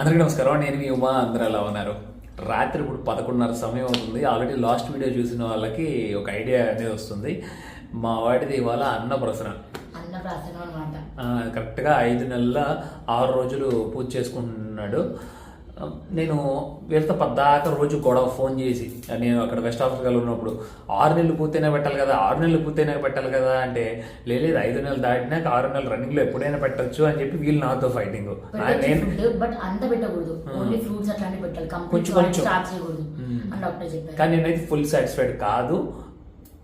అందరికీ నమస్కారం. నేను మీ ఉమా అందరూ ఎలా ఉన్నారు? రాత్రి ఇప్పుడు పదకొండున్నర సమయం అవుతుంది. ఆల్రెడీ లాస్ట్ వీడియో చూసిన వాళ్ళకి ఒక ఐడియా అనేది వస్తుంది. మా వాడిది ఇవాళ అన్నప్రసన కరెక్ట్గా ఐదు నెలల ఆరు రోజులు పూజ చేసుకుంటున్నాడు. నేను వీళ్ళతో పద్దాక రోజు గొడవ ఫోన్ చేసి నేను అక్కడ వెస్ట్ ఆఫ్రికాలో ఉన్నప్పుడు ఆరు నెలలు పూర్తయినా పెట్టాలి కదా ఆరు నెలలు పూర్తయినా పెట్టాలి కదా అంటే లేదు ఐదు నెలలు దాటినాక ఆరు నెలలు రన్నింగ్లో ఎప్పుడైనా పెట్టచ్చు అని చెప్పి వీళ్ళు నాతో ఫైటింగ్ బట్ అంత పెట్టకూడదు. ఓన్లీ ఫ్రూట్స్ అట్లాంటివి పెట్టాలి. కంప్లీట్ కొంచెం. కొంచెం. కానీ నేనైతే ఫుల్ సాటిస్ఫైడ్ కాదు.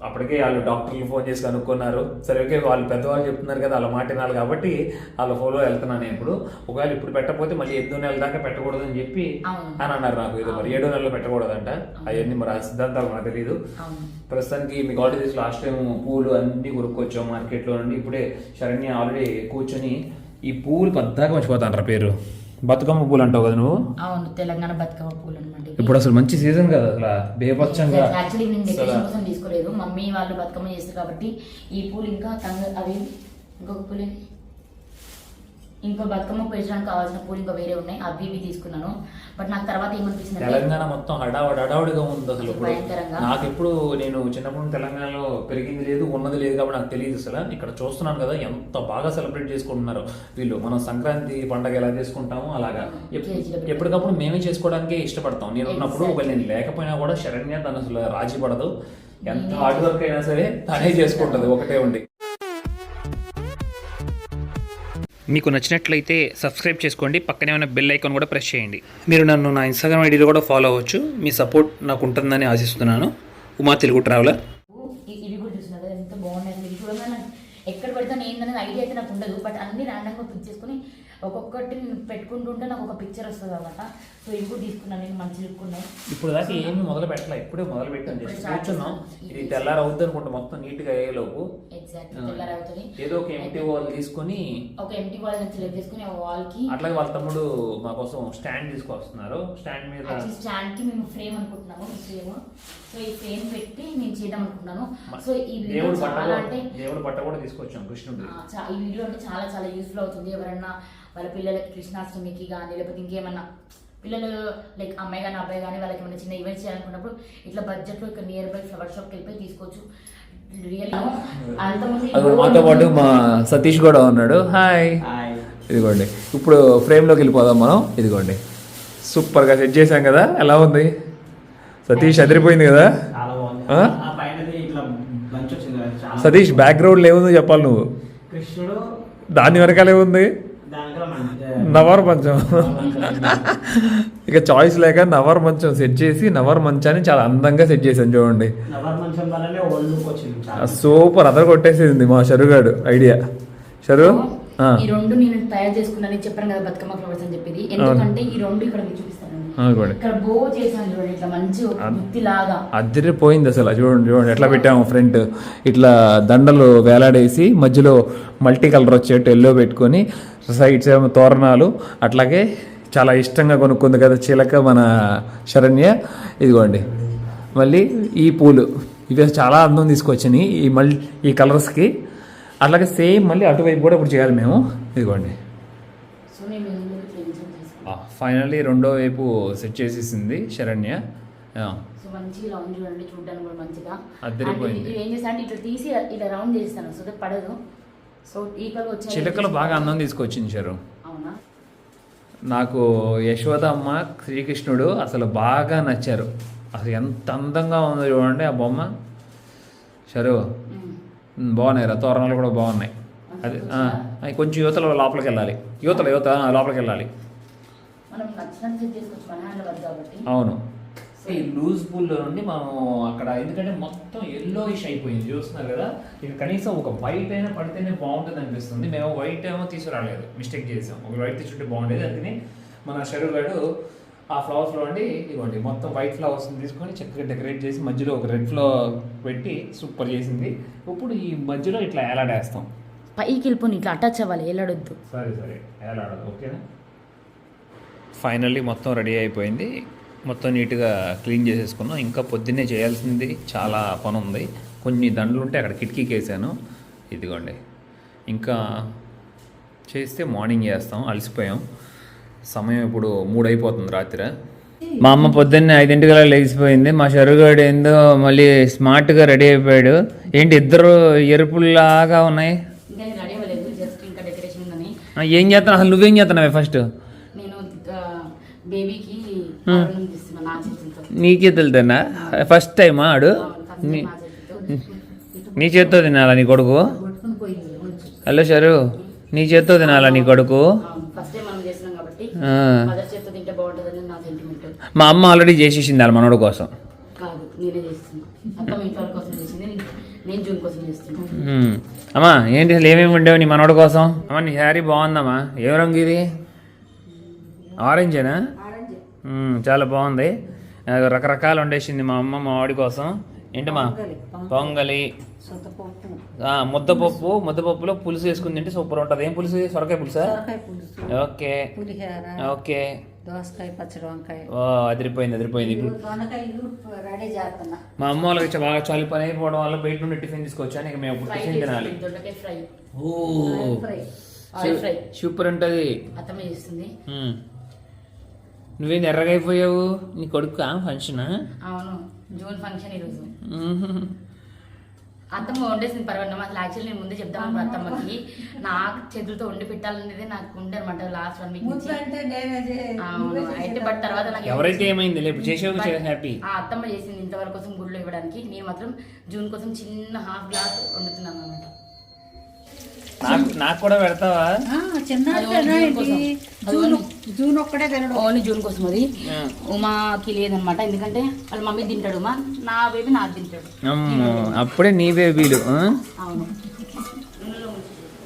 అప్పటికే వాళ్ళు డాక్టర్లు ఫోన్ చేసి కనుక్కున్నారు. సరే ఓకే వాళ్ళు పెద్దవాళ్ళు చెప్తున్నారు కదా వాళ్ళ మాట వినాలి కాబట్టి వాళ్ళ ఫోలో వెళ్తున్నాను నేను ఇప్పుడు. ఒకవేళ ఇప్పుడు పెట్టకపోతే మళ్ళీ ఎనిమిదో నెలల దాకా పెట్టకూడదు అని చెప్పి. అని అన్నారు నాకు ఏదో మరి. ఏడో నెలలో పెట్టకూడదంట. అవన్నీ మరి ఆ సిద్ధాంతాలు నాకు తెలియదు ప్రస్తుతానికి మీకు ఆల్రెడీ తెలుసు లాస్ట్ టైం పూలు అన్ని కొనుక్కొచ్చాం మార్కెట్లో నుండి. ఇప్పుడే శరణ్య ఆల్రెడీ కూర్చొని ఈ పూలు పెద్దగా మర్చిపోతాను పేరు. బతుకమ్మ పూలు అంటావు కదా నువ్వు? అవును తెలంగాణ బతుకమ్మ పూలు అనమాట ఇప్పుడు అసలు మంచి సీజన్ కదా అసలు. బేపచ్చంగా యాక్చువల్లీ నేను డెకరేషన్ కోసం తీసుకోలేదు. మమ్మీ వాళ్ళు బతుకమ్మ చేస్తారు కాబట్టి ఈ పూలు ఇంకా తంగ అవి ఇంకొక పూలు? ఇంకో బతుకమ్మ పేర్చడానికి కావాల్సిన పూలు ఇంకా వేరే ఉన్నాయి. అవి ఇవి తీసుకున్నాను. బట్ నాకు తర్వాత ఏమనిపిస్తుంది తెలంగాణ మొత్తం హడావడి హడావుడిగా ఉంది అసలు భయంకరంగా. నాకు ఎప్పుడు నేను చిన్నప్పుడు తెలంగాణలో పెరిగింది లేదు ఉన్నది లేదు కాబట్టి నాకు తెలియదు అసలు. ఇక్కడ చూస్తున్నాను కదా ఎంత బాగా సెలబ్రేట్ చేసుకుంటున్నారు వీళ్ళు. మనం సంక్రాంతి పండగ ఎలా చేసుకుంటామో అలాగా. ఎప్పటికప్పుడు మేమే చేసుకోవడానికే ఇష్టపడతాం. నేను ఉన్నప్పుడు ఒకవేళ నేను లేకపోయినా కూడా శరణ్య తను అసలు రాజీ పడదు. ఎంత హార్డ్ వర్క్ అయినా సరే తనే చేసుకుంటది ఒకటే ఉండి. మీకు నచ్చినట్లయితే సబ్స్క్రైబ్ చేసుకోండి. పక్కనే ఉన్న బెల్ ఐకాన్ కూడా ప్రెస్ చేయండి. మీరు నన్ను నా ఇన్స్టాగ్రామ్ ఐడీలో కూడా ఫాలో అవ్వచ్చు. మీ సపోర్ట్ నాకు ఉంటుందని ఆశిస్తున్నాను. ఉమా తెలుగు ట్రావెలర్ ఇ- ఇవి కూడా చూస్తున్నారు కదా, ఎంత బాగున్నాయి అసలు ఇవి చూడగానే నాకు ఎక్కడ పెడతాను ఏందనేది ఐడియా అయితే నాకు ఉండదు బట్ అన్ని చేసుకుని ఒక్కొక్కటి పెట్టుకుంటుంటే నాకు ఒక పిక్చర్ వస్తుంది అనమాట. సో ఇవి కూడా తీసుకున్నాను నేను మంచి లుక్కున్నాయి ఇప్పుడు దాకా ఏమీ మొదలు పెట్టలే ఇప్పుడే మొదలు పెట్టాను జస్ట్ కూర్చున్నాం. ఇది తెల్లారు అవుద్ది అనుకుంటా మొత్తం నీట్గా అయ్యేలోపు. ఎగ్జాక్ట్ తెల్లారి అవుతుంది ఏదో ఒక ఎంటీ వాల్ తీసుకొని ఒక ఎంటీ వాల్ సెలెక్ట్ చేసుకుని ఆ వాల్కి అట్లాగే వాళ్ళ తమ్ముడు మా కోసం స్టాండ్ తీసుకొస్తున్నారు. స్టాండ్ మీద స్టాండ్కి మేము ఫ్రేమ్ అనుకుంటున్నాము ఈ ఫ్రేమ్ సో ఈ ఫ్రేమ్ పెట్టి నేను చేద్దాం అనుకుంటున్నాను. సో ఈ వీడియో చాలా అంటే దేవుడు పట్ట కూడా తీసుకొచ్చాం కృష్ణుడు ఈ వీడియో అంటే చాలా చాలా యూస్ఫుల్ అవుతుంది. ఎవరన్నా వాళ్ళ పిల్లలకి కృష్ణాష్టమికి కానీ లేకపోతే ఇంకేమన్నా పిల్లలు లైక్ అమ్మాయి కానీ అబ్బాయి కానీ వాళ్ళకి ఏమైనా చిన్న ఈవెంట్స్ చేయాలనుకున్నప్పుడు ఇట్లా బడ్జెట్లో ఇక్కడ నియర్ బై ఫ్లవర్ షాప్కి వెళ్ళిపోయి తీసుకోవచ్చు. మాతో పాటు మా సతీష్ కూడా ఉన్నాడు. హాయ్ ఇదిగోండి. ఇప్పుడు ఫ్రేమ్లోకి వెళ్ళిపోదాం మనం. ఇదిగోండి. సూపర్గా సెట్ చేసాం కదా. ఎలా ఉంది? సతీష్ అదిరిపోయింది కదా? సతీష్ బ్యాక్గ్రౌండ్ ఏముందో చెప్పాలి నువ్వు. కృష్ణుడు దాని వెనకాల మంచి నవర్ మంచం. ఇక చాయిస్ లేక నవర్ మంచం సెట్ చేసి నవర్ మంచాన్ని చాలా అందంగా సెట్ చేశాను చూడండి. సూపర్ అదర్ కొట్టేసింది మా షరుగాడు ఐడియా. షరు? ఆ, ఈ రెండు నేను తయారు చేసుకున్నాను. చెప్పాను కదా బతుకమ్మ ఫ్లవర్స్ అని ఎందుకంటే ఈ రెండు ఇక్కడ మీకు చూపిస్తాను ఆ, ఇదిగోండి ఇక్కడ బో చేశాను చూడండి ఇట్లా మంచి గుత్తి లాగా అదిరిపోయింది అసలు. చూడండి చూడండి ఎట్లా పెట్టాము ఫ్రంట్. ఇట్లా దండలు వేలాడేసి మధ్యలో మల్టీ కలర్ వచ్చేట్టు ఎల్లో పెట్టుకొని సైడ్స్ ఏమో తోరణాలు. అట్లాగే చాలా ఇష్టంగా కొనుక్కుంది కదా చిలక మన శరణ్య. ఇదిగోండి. మళ్ళీ ఈ పూలు. ఇవి చాలా అందం తీసుకొచ్చినాయి ఈ మళ్ళీ ఈ కలర్స్కి. అట్లాగే సేమ్ మళ్ళీ అటువైపు కూడా ఇప్పుడు చేయాలి మేము. ఇదిగోండి సో నేను ఇందులో ఇట్లా ఇన్సర్ట్ చేసుకున్నాను ఫైనల్లీ రెండో వైపు సెట్ చేసేసింది శరణ్య. సో మంచిగా రౌండ్ చూడండి చూడడానికి కూడా మంచిగా. అదిరిపోయింది. And ఇది ఏం చేస్తాను అంటే ఇట్లా తీసి ఇలా రౌండ్ చేస్తాను సో దట్ పడదు. సో ఈక్వల్ వచ్చే చిలకలు బాగా అందం తీసుకొచ్చింది చరు అవునా? నాకు యశోదమ్మ శ్రీకృష్ణుడు అసలు బాగా నచ్చారు. అసలు ఎంత అందంగా ఉందో చూడండి ఆ బొమ్మ. ఉమ్, బాగున్నాయి రా తోరణాలు కూడా బాగున్నాయి. అది కొంచెం యువతల లోపలికి వెళ్ళాలి. యువతల యువత లోపలికి వెళ్ళాలి. మనం నచ్చినట్టు సెట్ చేసుకోవచ్చు మన హ్యాండ్ వర్క్ కాబట్టి. అవును. ఈ లూజ్ పూల్లో నుండి మనం అక్కడ ఎందుకంటే మొత్తం ఎల్లో ఇష్ అయిపోయింది చూస్తున్నారు కదా? ఇక కనీసం ఒక వైట్ అయినా పడితేనే బాగుంటుంది అనిపిస్తుంది. మేము వైట్ ఏమో తీసుకురాలేదు మిస్టేక్ చేసాం. ఒక వైట్ తీసుకుంటే బాగుండేది అందుకని మన షరుగాడు ఆ ఫ్లవర్స్లో అండి ఇవ్వండి. మొత్తం వైట్ ఫ్లవర్స్ తీసుకొని చక్కగా డెకరేట్ చేసి మధ్యలో ఒక రెడ్ ఫ్లవర్ పెట్టి సూపర్ చేసింది. ఇప్పుడు ఈ మధ్యలో ఇట్లా ఏలాడేస్తాం పైకి వెళ్ళిపోయి ఇట్లా అటాచ్ అవ్వాలి వెళ్ళడొద్దు సరే సరే. ఏలాడదు ఓకేనా? ఫైనల్లీ మొత్తం రెడీ అయిపోయింది. మొత్తం నీట్గా క్లీన్ చేసేసుకున్నాం. ఇంకా పొద్దున్నే చేయాల్సింది చాలా పని ఉంది కొన్ని దండలు ఉంటే అక్కడ కిటికీకి వేసాను ఇదిగోండి. ఇంకా చేస్తే మార్నింగ్ చేస్తాం. అలసిపోయాం. సమయం ఇప్పుడు మూడు అయిపోతుంది రాత్రి. మా అమ్మ పొద్దున్నే ఐదింటికల్లా లేచిపోయింది. మా షరుగాడు ఏందో మళ్ళీ స్మార్ట్గా రెడీ అయిపోయాడు. ఏంటి ఇద్దరు ఎరుపుల్లాగా ఉన్నాయి? ఏం చేస్తున్నావు? అసలు నువ్వేం చేస్తున్నావే ఫస్ట్? బేబీకి తీస్తున్నా నా చేతులతో. నీకే తెలుతున్నా ఫస్ట్ టైమా ఆడు? నీ- చేత్తో తినాలా నీ కొడుకు? హలో షరు నీ చేత్తో తినాలా నీ కొడుకు? మా అమ్మ ఆల్రెడీ చేసేసింది వాళ్ళ మనోడు కోసం. అమ్మా ఏంటి అసలు ఏమేమి ఉండేవి నీ మనోడు కోసం? అమ్మ నీ శారీ బాగుందమ్మా. ఏ రంగు ఇది? ఆరెంజేనా? చాలా బాగుంది. రకరకాలు వండేసింది మా అమ్మ మా వాడి కోసం. ఏంటమ్మా? పొంగలి ముద్దపప్పు ముద్దపప్పులో పులుసు వేసుకుని తింటే సూపర్ ఉంటుంది. ఏం పులుసు? సొరకాయ పులుసా? ఓకే. ఓకే. దోసకాయ పచ్చడి వంకాయ. ఓ అదిరిపోయింది అదిరిపోయింది. మా అమ్మ వాళ్ళకి బాగా చలి పని అయిపోవడం వల్ల బయట నుండి టిఫిన్ తీసుకొచ్చాను ఇక మేము టిఫిన్ తినాలి. ఓ. సూపర్ ఉంటుంది. అత్తమ్మ చేస్తుంది. మ్మ్. నువ్వేం ఎర్రగా అయిపోయావు నీ కొడుకు ఫంక్షన్? అవును జూన్ ఫంక్షన్ ఈరోజు. అత్తమ్మ వండేసింది పర్వాలేదు. అసలు యాక్చువల్లీ నేను ముందే చెప్తాను అత్తమ్మకి. నాకు చేతులతో వండి పెట్టాలనేది నాకు ఉండే అనమాట లాస్ట్ వన్ వీక్ అయితే. బట్ తర్వాత నాకు ఎవరైతే ఏమైంది హ్యాపీ? ఆ అత్తమ్మ చేసింది ఇంతవరకు కోసం గుడిలో ఇవ్వడానికి. నేను మాత్రం జూన్ కోసం చిన్న హాఫ్ గ్లాస్ వండుతున్నాను అనమాట నాకు నాకు కూడా పెడతావా? జూన్ ఏంటి? కోసం. జూన్ జూన్ ఒక్కడే తినడం. ఓన్లీ జూన్ కోసం అది. ఉమాకి లేదనమాట ఎందుకంటే వాళ్ళ మమ్మీ తింటాడు ఉమా నా బేబీ నాకు తింటాడు. అమ్మో, అప్పుడే నీ బేబీలు? అవును.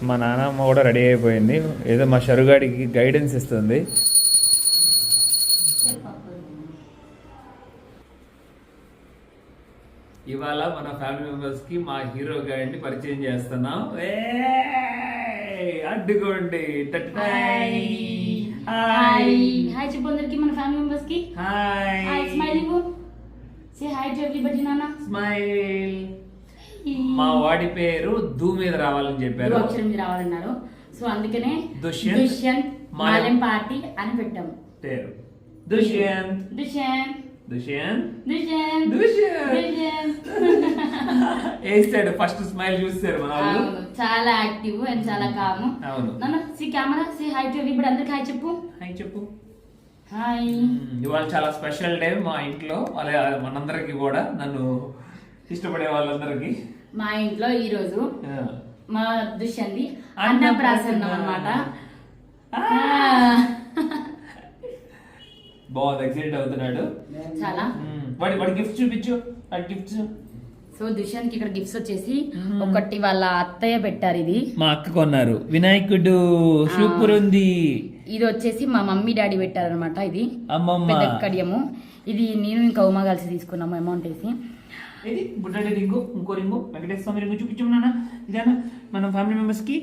మా నాన్నమ్మ కూడా రెడీ అయిపోయింది. ఏదో మా షరుగాడికి గైడెన్స్ ఇస్తుంది. ఇవాళ మన ఫ్యామిలీ మెంబర్స్కి మా హీరో గారిని పరిచయం చేస్తున్నాం! అడ్డుకోండి. హాయ్. హాయ్. చెప్పు అందరికి మన ఫ్యామిలీ మెంబర్స్కి. Hi. Smiling say hi to everybody నాన్న. స్మైల్ మా వాడి పేరు దూ మీద రావాలని చెప్పారు. అక్షరం మీద రావాలన్నారు. సో అందుకనే దుష్యంత్ దుష్యంత్ మాలెం పార్టీ అని పెట్టాము. పేరు. దుష్యంత్. దుష్యంత్. దుష్యంత్ వేస్తాడు ఫస్ట్ స్మైల్ చూస్తారు మన వాళ్ళు చాలా యాక్టివ్ అండ్ చాలా కాము అవును. నాన్న see camera see hi to everybody అందరికి హాయ్ చెప్పు. హాయ్ చెప్పు. హాయ్. ఇవాళ చాలా స్పెషల్ డే మా ఇంట్లో. అలా మనందరికి కూడా నన్ను ఇష్టపడే వాళ్ళందరికీ. మా ఇంట్లో ఈ రోజు. మా దుష్యంది అన్నప్రాసన్నం అన్నమాట బాగుంది ఎక్సైట్ అవుతున్నాడు. చాలా. వాడి వాడి గిఫ్ట్ చూపించు. వాడి గిఫ్ట్స్ సో దుష్యంత్కి ఇక్కడ గిఫ్ట్స్ వచ్చేసి ఒకటి వాళ్ళ అత్తయ్య పెట్టారు ఇది. మా అక్క కొన్నారు. వినాయకుడు సూపర్ ఉంది. ఇది వచ్చేసి మా మమ్మీ డాడీ పెట్టారు అనమాట ఇది పెద్ద కడియము. ఇది నేను ఇంకా ఉమా కలిసి తీసుకున్నాము అమౌంట్ వేసి. ఇది బుడ్డడి రింగు ఇంకో రింగు. వెంకటేశ్వర స్వామి రింగు చూపించు నాన్న. ఇదేనా? మన ఫ్యామిలీ మెంబర్స్కి?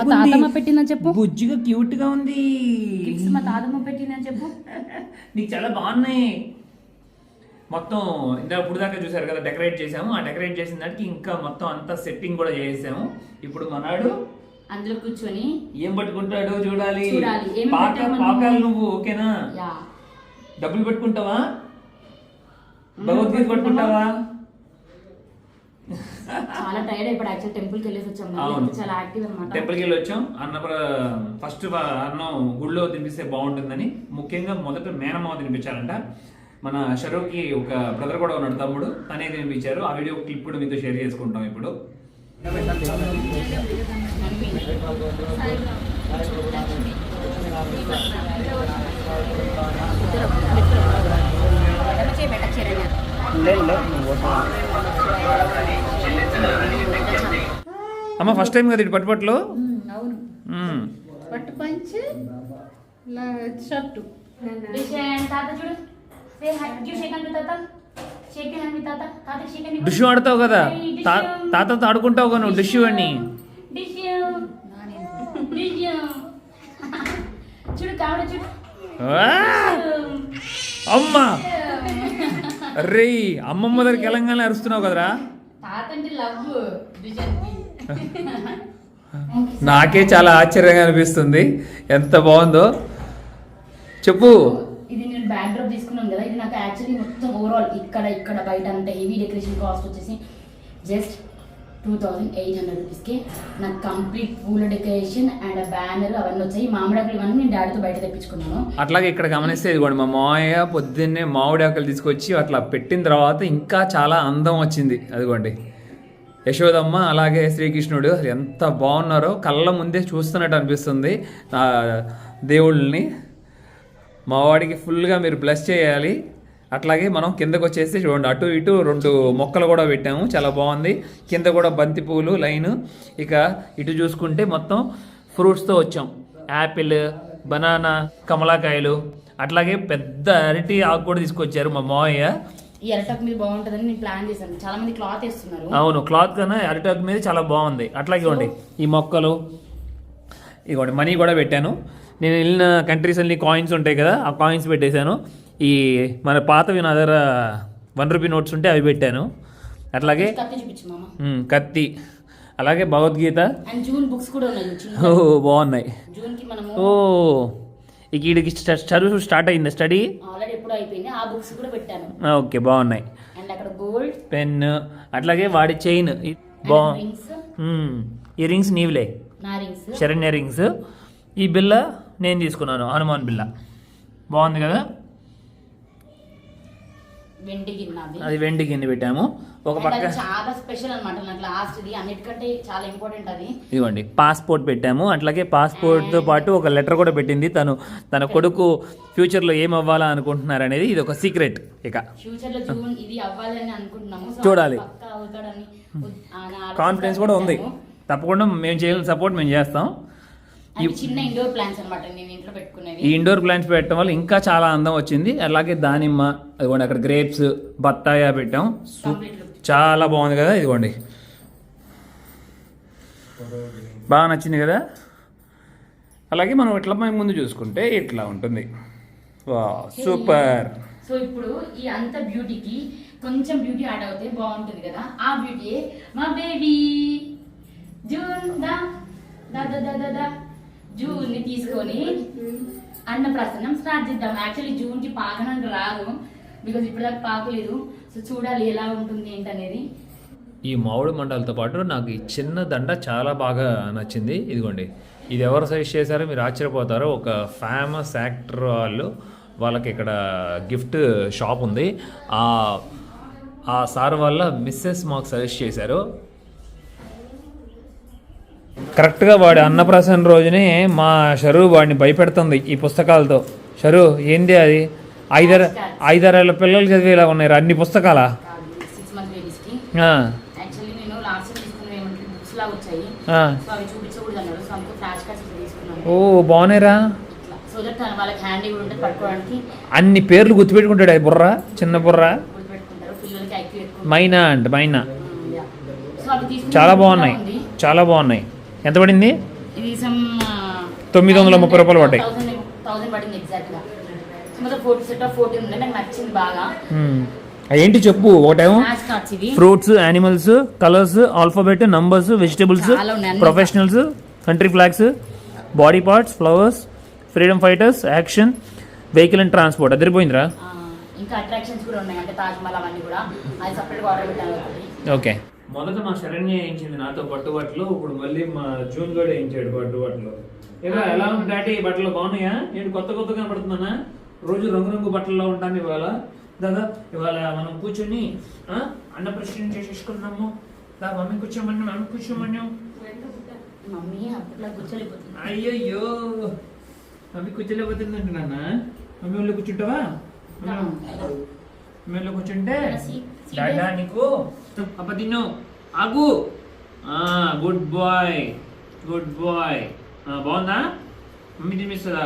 మా తాతమ్మ పెట్టిందని చెప్పు. బుజ్జిగా క్యూట్గా ఉంది. గిఫ్ట్స్ మా తాతమ్మ పెట్టిందని చెప్పు. నీకు చాలా బాగున్నాయి. మొత్తం ఇందా ఇప్పుడు దాకా చూసారు కదా డెకరేట్ చేసాము ఆ డెకరేట్ చేసిన దానికి ఇంకా మొత్తం అంతా సెట్టింగ్ కూడా చేసాము ఇప్పుడు మనాడు అందులో కూర్చొని ఏం పట్టుకుంటాడు చూడాలి. పాకాలు నువ్వు? ఓకేనా? డబ్బులు పెట్టుకుంటావా? భగవద్గీత పట్టుకుంటావా? చాలా టైర్డ్ అయిపోయి యాక్చువల్ టెంపుల్కి వెళ్ళేసి వచ్చాము అవును. చాలా యాక్టివ్ అనమాట టెంపుల్కి వెళ్ళి వచ్చాం అన్న ఫస్ట్ అన్నం గుళ్ళో తినిపిస్తే బాగుంటుందని ముఖ్యంగా మొదట మేనమావ తినిపించారంట మన షరోకి ఒక బ్రదర్ కూడా ఉన్నాడు తమ్ముడు తనే తినిపించారు ఆ వీడియో క్లిప్ కూడా మీతో షేర్ చేసుకుంటాం ఇప్పుడు అమ్మ ఫస్ట్ టైం కదా ఇటు పట్టుపట్లు. పట్టు పంచి షర్టు. డిష్ ఆడతావు కదా? తా- తాతతో ఆడుకుంటావు కదా నువ్వు డిష్ అని! అమ్మ! రే అమ్మమ్మ దగ్గర తెలంగాణ అరుస్తున్నావు కదరా? అంటే నాకే చాలా ఆశ్చర్యంగా అనిపిస్తుంది. ఎంత బాగుందో. చెప్పు. ఇది నేను బ్యాక్ డ్రాప్ తీసుకున్నాను కదా ఇది నాకు యాక్చువల్లీ మొత్తం ఓవరాల్ ఇక్కడ ఇక్కడ బయట అంత హెవీ డెకరేషన్ కాస్ట్ వచ్చేసి just two thousand eight hundred రూపీస్కి నాకు కంప్లీట్ పూల డెకరేషన్ అండ్ బ్యానర్ అవన్నీ వచ్చాయి. మామిడాకులు ఇవన్నీ నేను డాడీతో బయట తెప్పించుకున్నాను. అట్లాగే ఇక్కడ గమనిస్తే ఇదిగోండి మా మావయ్య పొద్దున్నే మామిడాకులు తీసుకొచ్చి అట్లా పెట్టిన తర్వాత ఇంకా చాలా అందం వచ్చింది. అదిగోండి యశోదమ్మ అలాగే శ్రీకృష్ణుడు ఎంత బాగున్నారో కళ్ళ ముందే చూస్తున్నట్టు అనిపిస్తుంది. దేవుళ్ళని మా వాడికి ఫుల్గా మీరు బ్లెస్ చేయాలి. అట్లాగే మనం కిందకు వచ్చేసి చూడండి అటు ఇటు రెండు మొక్కలు కూడా పెట్టాము. చాలా బాగుంది. కింద కూడా బంతి పువ్వులు లైన్. ఇక ఇటు చూసుకుంటే మొత్తం ఫ్రూట్స్తో వచ్చాం. యాపిల్ బనానా కమలాకాయలు. అట్లాగే పెద్ద అరటి ఆకు కూడా తీసుకొచ్చారు మా మావయ్య. ఈ అరటాక్ మీద బాగుంటుందని నేను ప్లాన్ చేశాను. చాలా మంది క్లాత్ వేస్తున్నారు. అవును క్లాత్ కన్నా అరిటాక్ మీద చాలా బాగుంది. అట్లాగే ఇవ్వండి ఈ మొక్కలు. ఇవ్వండి మనీ కూడా పెట్టాను. నేను వెళ్ళిన కంట్రీస్ అన్ని కాయిన్స్ ఉంటాయి కదా ఆ కాయిన్స్ పెట్టేశాను. ఈ మన పాతవి నా దగ్గర వన్ రూపీ నోట్స్ ఉంటే అవి పెట్టాను. అట్లాగే కత్తి అలాగే భగవద్గీత. జూన్ బుక్స్ కూడా ఓ బాగున్నాయి. ఓ ఇక వీడికి చదువు స్టార్ట్ అయింది స్టడీ? ఓకే బాగున్నాయి. పెన్ అట్లాగే వాడి చైన్. బా ఈ రింగ్స్ నీవులే. శరణ్య రింగ్స్. ఈ బిల్ల నేను తీసుకున్నాను హనుమాన్ బిల్ల. బాగుంది కదా? వెండి గిన్నె అది. వెండి గిన్నె పెట్టాము. ఒక పక్క చాలా స్పెషల్ అన్నమాట. నాకు లాస్ట్ ఇది అన్నిటికంటే చాలా ఇంపార్టెంట్ అది. ఇదిగోండి పాస్పోర్ట్ పెట్టాము. అట్లాగే పాస్పోర్ట్తో పాటు ఒక లెటర్ కూడా పెట్టింది. తను తన కొడుకు ఫ్యూచర్లో ఏం అవ్వాలా అనుకుంటున్నారు అనేది ఇది ఒక సీక్రెట్ ఇక. ఫ్యూచర్లో ఇది అవ్వాలని అనుకుంటున్నాము. చూడాలి. కాన్ఫిడెన్స్ కూడా ఉంది. తప్పకుండా మేము చేయాలని సపోర్ట్ మేము చేస్తాం. చిన్న ఇండోర్ ప్లాంట్స్ అన్నమాట. నేను ఇంట్లో పెట్టుకునేవి. ఈ ఇండోర్ ప్లాంట్స్ పెట్టడం వల్ల ఇంకా చాలా అందం వచ్చింది. అలాగే దానిమ్మ ఇదిగోండి అక్కడ గ్రేప్స్ బత్తాయ పెట్టాం. చాలా బాగుంది కదా ఇదిగోండి. బాగా నచ్చింది కదా? అలాగే మనం ఇట్లా పై ముందు చూసుకుంటే ఇట్లా ఉంటుంది. వా సూపర్. సో ఇప్పుడు ఈ అంత బ్యూటీకి కొంచెం బ్యూటీ యాడ్ అవుతే బాగుంటుంది కదా? ఆ బ్యూటీ మా బేబీ జూన్ దా దా దా దా దా జూన్ని తీసుకొని అన్నప్రాసనం స్టార్ట్ చేద్దాం. యాక్చువల్లీ జూన్కి పాకనంటే రాదు. బికాజ్ ఇప్పటిదాకా పాకలేదు. సో చూడాలి ఎలా ఉంటుంది ఏంటనేది. ఈ మామిడి మండలతో పాటు నాకు ఈ చిన్న దండ చాలా బాగా నచ్చింది. ఇదిగోండి. ఇది ఎవరు సజెస్ట్ చేశారో మీరు ఆశ్చర్యపోతారో. ఒక ఫేమస్ యాక్టర్ వాళ్ళు వాళ్ళకి ఇక్కడ గిఫ్ట్ షాప్ ఉంది. ఆ ఆ సార్ వల్ల మిస్సెస్ మాకు సజెస్ట్ చేశారు. కరెక్ట్గా వాడి అన్నప్రాసన రోజునే మా షరు వాడిని భయపెడుతుంది ఈ పుస్తకాలతో. షరు ఏంది అది? ఐదారు ఐదారేళ్ళ పిల్లలు చదివేలా ఉన్నాయి అన్ని పుస్తకాలా? ఓ బాగున్నాయిరా అన్ని పేర్లు గుర్తుపెట్టుకుంటాడు అది బుర్ర చిన్న బుర్ర? మైనా అంట మైనా. చాలా బాగున్నాయి. చాలా బాగున్నాయి. ఎంత పడింది? తొమ్మిది వందల ముప్పై రూపాయలు పడ్డాయి. ఏంటి చెప్పు ఒకటేమో fruits animals colours alphabet numbers vegetables professionals country flags body parts flowers freedom fighters action vehicle and transport అదిరిపోయిందిరా? ఆ, ఇంకా అట్రాక్షన్స్ కూడా ఉన్నాయి అంటే తాజ్ మహల్ అవన్నీ కూడా. అది సపరేట్గా ఆర్డర్ పెట్టాను ఒకటి ఓకే మొదట మా శరణ్య వేయించింది నాతో పట్టుబట్టలు ఇప్పుడు మళ్ళీ మా జూన్ కూడా వేయించాడు పట్టుబట్టలు ఇలా ఎలా ఉంది డాడీ? బట్టలు బాగున్నాయా? నేను కొత్త కొత్త కనపడుతున్నానా? రోజు రంగురంగు బట్టల్లో ఉంటాను ఇవాళ. దాదా ఇవాళ మనం కూర్చొని ఆ, అన్న ప్రశ్న చేసేసుకున్నాము దా మమ్మీ కూర్చోమని మమ్మీ కూర్చోమని. మమ్మీ అప్పట్లో కూర్చోలేకపోతుంది. అయ్యయ్యో మమ్మీ కూర్చోలేకపోతుందండి నాన్న. మమ్మీ వాళ్ళు కూర్చుంటావా? మమ్మీ మమ్మీ కూర్చుంటే డాడా నీకు తిన్ను. ఆగు. Good boy. Good boy. బాగుందా? మమ్మీ తినిపిస్తుంది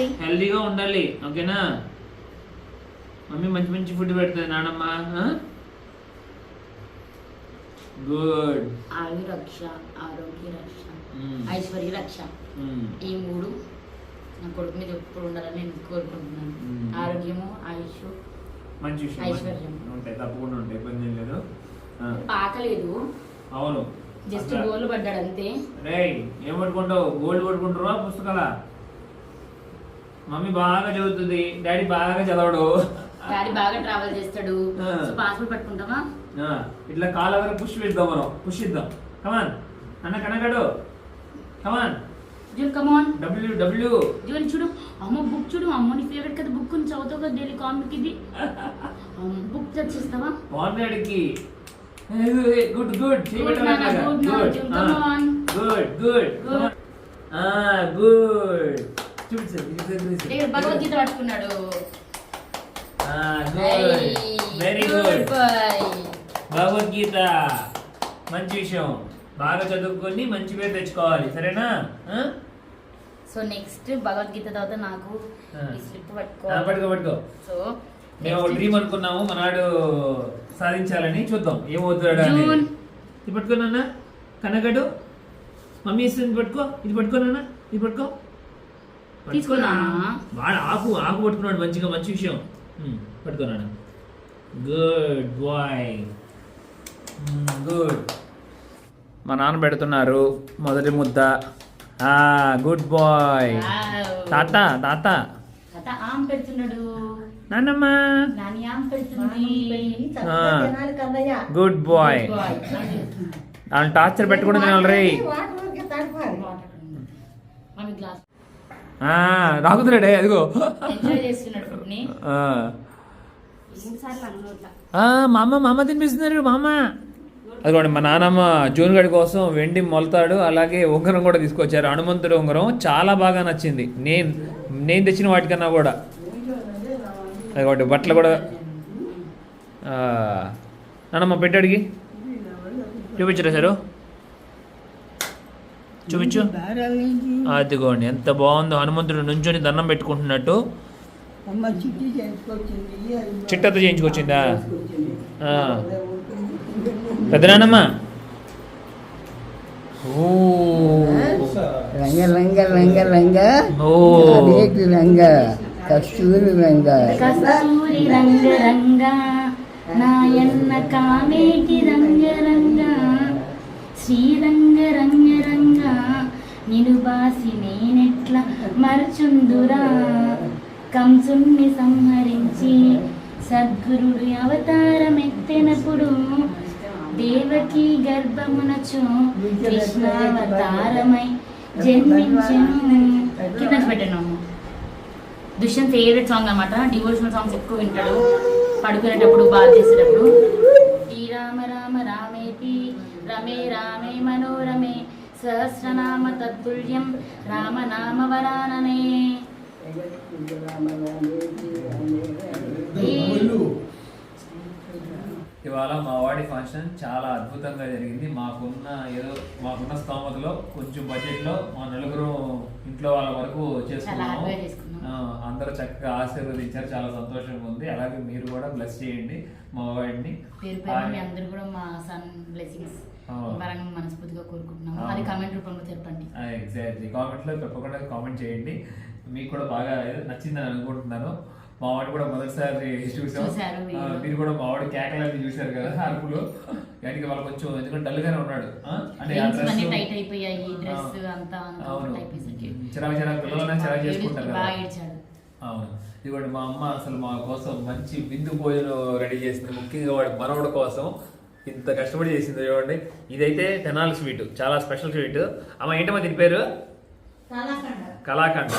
చేయి. హెల్దీగా ఉండాలి. ఓకేనా? మమ్మీ మంచి మంచి ఫుడ్ పెడుతుంది నానమ్మ. గుడ్. ఆయు రక్ష ఆరోగ్య రక్ష ఐశ్వర్య రక్ష. ఈ మూడు నా కొడుకు మీద ఎప్పుడు ఉండాలని నేను కోరుకుంటున్నాను. ఆరోగ్యము ఆయుష్ మంచి విషయం. ఉంటాయి తప్పకుండా ఉంటాయి ఇబ్బంది ఏం లేదు. పాకలేదు అవును. జస్ట్ అట్లా. గోల్ పడ్డాడు అంతే. రేయ్ ఏం పట్టుకుంటావు? గోల్డ్ పట్టుకుంటారా పుస్తకాల. మమ్మీ బాగా చదువుతుంది. డాడీ బాగా చదవడు. డాడీ బాగా ట్రావెల్ చేస్తాడు. సో పాస్పోర్ట్ పట్టుకుంటామా ఇట్లా కాళ్ళ వరకు పుష్ ఇద్దాం మనం. పుష్ ఇద్దాం. కమాన్ అన్న కనగడు come on June come on W W June చూడు అమ్మ బుక్ చూడు అమ్మ నీ ఫేవరెట్ కదా బుక్ ఉంది చదువుతావు కదా డైలీ కామిక్ ఇది బుక్ చదివిస్తావా బాగున్నాడికి good good. Good good Good. Good ఇక్కడ భగవద్గీత పట్టుకున్నాడు. Good very good Bhagavad Gita. మంచి విషయం. బాగా చదువుకొని మంచి పేరు తెచ్చుకోవాలి. సరేనా? సో నెక్స్ట్ భగవద్గీత తర్వాత నాకు స్లిప్ పట్టుకో. పట్టుకో సో మేము ఒక డ్రీమ్ అనుకున్నాము మనాడు సాధించాలని చూద్దాం. ఏమవుతాడు. ఇది పట్టుకోనన్నా కనగడు మమ్మీ ఇస్తుంది పట్టుకో. ఇది పట్టుకోనన్నా ఇది పట్టుకో. తీసుకున్నా? వాడు ఆకు ఆకు పట్టుకున్నాడు మంచిగా మంచి విషయం. ఉమ్, పట్టుకున్నాను గుడ్ బాయ్. గుడ్. మా నాన్న పెడుతున్నారు మొదటి ముద్ద. గుడ్ బాయ్ తాత తాత. నాన్నమ్మ. తినాలి గుడ్ బాయ్. వాళ్ళని టార్చర్ తడపాలి మమ్మీ గ్లాస్ రాకుతున్నాడే అదిగో. ఎంజాయ్ చేస్తున్నాడు ఫుడ్ని ఆ. మూడు సార్లు అన్నోట్ల ఆ, మా అమ్మ మా అమ్మ తినిపిస్తున్నారు మా అమ్మ. అదిగోండి మా నాన్నమ్మ జూన్ గడి కోసం వెండి మొలతాడు అలాగే ఉంగరం కూడా తీసుకొచ్చారు. హనుమంతుడు ఉంగరం చాలా బాగా నచ్చింది. నేను నేను తెచ్చిన వాటికన్నా కూడా. అదిగోండి బట్టలు కూడా ఆ, నాన్నమ్మ పెట్టాడికి చూపించరా సారు? చూపించు. అదిగోండి ఎంత బాగుందో. హనుమంతుడు నుంచొని దండం పెట్టుకుంటున్నట్టు. చిట్టతో చేయించుకొచ్చిందా. ఓ. రంగ రంగ రంగ రంగ. ఓ. రేటు రంగ? కస్తూరి రంగ. కస్తూరి రంగ రంగ. నాయన్న కామేటి రంగ రంగ. శ్రీరంగ రంగ రంగ. నిను బాసి నేనెట్ల మరచుందురా? కంసుణ్ణి సంహరించి సద్గురుడు అవతారమెత్తెనప్పుడు దేవకి గర్భమునచు కృష్ణావతారమై జన్మించెను. కింద పెట్టాను దుష్యంత్ ఫేవరెట్ సాంగ్ అనమాట డివోషనల్ సాంగ్స్ ఎక్కువ వింటాడు. పడుకునేటప్పుడు బాధ చేసేటప్పుడు. శ్రీరామ రామ రామేతి రమే రామే మనోరమే సహస్రనామ తత్తుల్యం రామనామ వరాననే. ఇవాళ మా వాడి ఫంక్షన్ చాలా అద్భుతంగా జరిగింది. మాకున్న ఏదో మాకున్న స్తోమతలో కొంచెం బడ్జెట్లో మా నలుగురు ఇంట్లో వాళ్ళ వరకు చేసుకున్నాము. అందరూ చక్కగా ఆశీర్వదించారు. చాలా సంతోషంగా ఉంది. అలాగే మీరు కూడా బ్లెస్ చేయండి మా వాడిని. అందరూ కూడా మా సన్ బ్లెస్సింగ్స్ ఆ. పరంగా మనస్ఫూర్తిగా కోరుకుంటున్నాము. ఆ. అది కామెంట్ రూపంలో తెలపండి. ఎగ్జాక్ట్లీ కామెంట్లో తప్పకుండా కామెంట్ చేయండి. మీకు కూడా బాగా నచ్చిందని అనుకుంటున్నాను. మా వాడు కూడా మొదటిసారి చూసాం. మీరు. కూడా మా వాడు కేకలని చూశారు కదా అరుపులో దానికి వాళ్ళు కొంచెం ఎందుకంటే డల్ గానే ఉన్నాడు? అంటే అవును. చిరాకు చిరాకు చేసుకుంటారు కదా. అవును. ఇదిగోండి మా అమ్మ అసలు మా కోసం మంచి విందు భోజనం రెడీ చేసింది. ముఖ్యంగా వాడి మనవడి కోసం ఇంత కష్టపడి చేసింది చూడండి. ఇదైతే తెనాలి స్వీట్ చాలా స్పెషల్ స్వీట్. అమ్మ ఏంటమ్మా దీని పేరు? కలాకండ.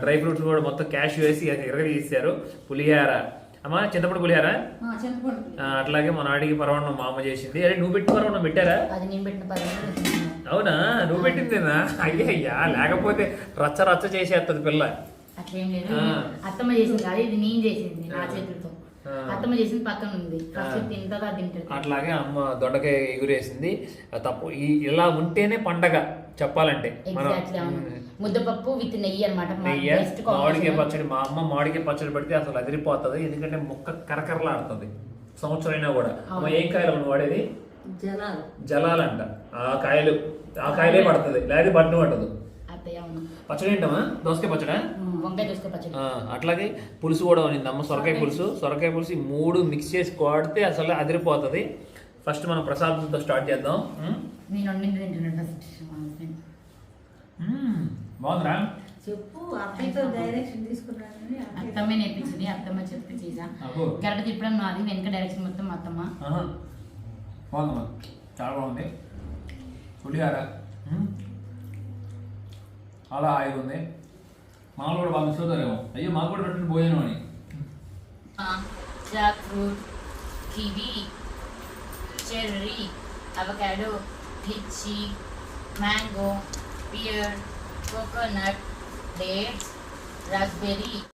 డ్రై ఫ్రూట్స్ కూడా మొత్తం క్యాష్ వేసి ఎరగ తీశారు పులిహార. అమ్మ చింతపండు పులిహార? ఆ, అట్లాగే మన ఆడికి పరవణం మా అమ్మ చేసింది. అరే నువ్వు పెట్టి పరవణం పెట్టారా? అది నేను పెట్టిన పదవి అవునా? నువ్వు పెట్టిందేనా? అయ్యయ్యా లేకపోతే రచ్చ రచ్చ చేసేస్తుంది పిల్ల. అట్లేం లేదు. ఆ. అత్తమ్మ చేసింది కాదు ఇది నేను చేసింది నా చేతులతో. అత్తమ్మ చేసింది పక్కన ఉంది. తింటదా తింటది? అట్లాగే అమ్మ దొండకాయ ఎగురేసింది. తప్పు. ఈ ఇలా ఉంటేనే పండగ చెప్పాలంటే. మనం ముద్దపప్పు విత్ నెయ్యి అనమాట నెయ్యి మామిడికాయ పచ్చడి మా అమ్మ మామిడికాయ పచ్చడి పెడితే అసలు అదిరిపోతుంది. ఎందుకంటే ముక్క కరకరలాడుతుంది. సంవత్సరం అయినా కూడా. అమ్మ ఏం కాయలు వాడేది? జనాలు జలాలంట. ఆ కాయలు ఆ కాయలే పడుతుంది. లేదా బట్టు పట్టదు. పచ్చడి ఏంటమ్మా? దోసకాయ పచ్చడా? వంకాయ దోసకాయ పచ్చడి. ఆ, అట్లాగే పులుసు కూడా ఉంది అమ్మ. సొరకాయ పులుసు. సొరకాయ పులుసు ఈ మూడు మిక్స్ చేసి కొడితే అసలు అదిరిపోతుంది. ఫస్ట్ మనం ప్రసాదంతో స్టార్ట్ చేద్దాం. నేను ఫస్ట్. బాగుందిరా? చెప్పు అత్తయ్యతో డైరెక్షన్ తీసుకున్నానని అత్తమ్మే నేర్పించింది అత్తమ్మ చెప్తే చేసా. కరెక్ట్ తిప్పడం నాది వెనక డైరెక్షన్ మొత్తం అత్తమ్మ. బాగుందమ్మా. చాలా బాగుంది. పులిహార. చాలా హాయిగా ఉంది. మామూలు కూడా బాగా మిస్ అవుతారేమో. అయ్యో మాకు కూడా పెట్టండి భోజనం అని. Jackfruit kiwi cherry avocado lychee mango pear coconut, dates, raspberry.